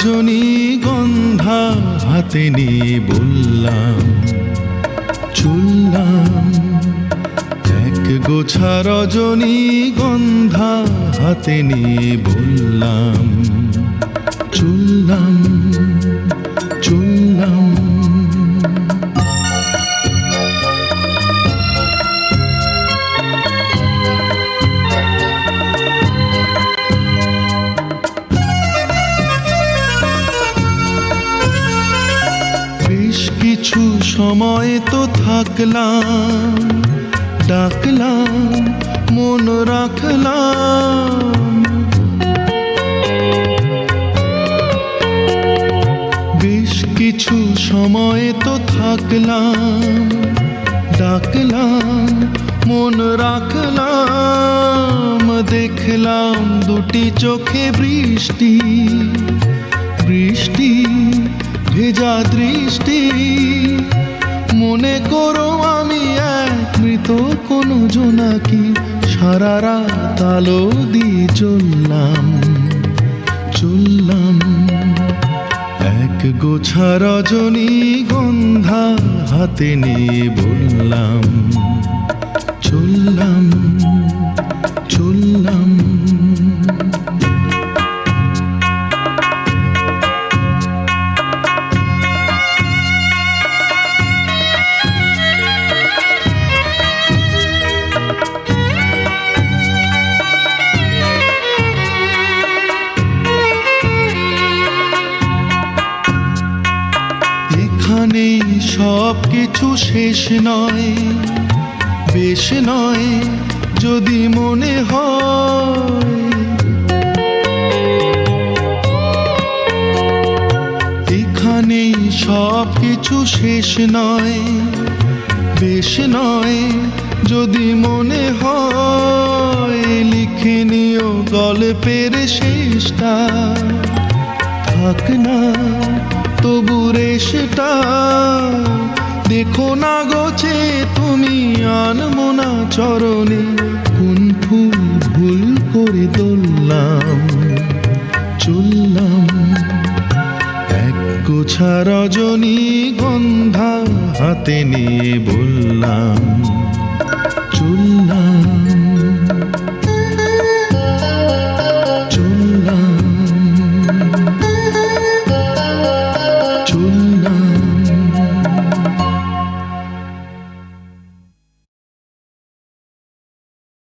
রজনী গন্ধা হাতে নিয়ে বললাম চললাম এক গোছা রজনী গন্ধা হাতে নিয়ে বললাম। সময় তো থাকলাম, ডাকলাম, মন রাখলাম। বেশ কিছু সময় তো থাকলাম, ডাকলাম, মন রাখলাম। দেখলাম দুটি চোখে বৃষ্টি বৃষ্টি, ভেজা দৃষ্টি। মনে করো আমি এক মৃত কোনো জোনাকি। সারা রাত আলো দিয়ে চললাম চললাম। এক গোছা রজনী গন্ধা হাতে নিয়ে বললাম সব কিছু শেষ নয়, বেশ নয় যদি মনে হয়। এখানে সব কিছু শেষ নয়, বেশ নয় যদি মনে হয়। লিখে নিও গল্পের শেষটা, থাক না। তবু রেশটা দেখো না গোছে তুমি আনমোনা চরণে, কোন ফুল ভুল করে তুললাম, চললাম। এক গোছা রজনী গন্ধা হাতে নিয়ে বললাম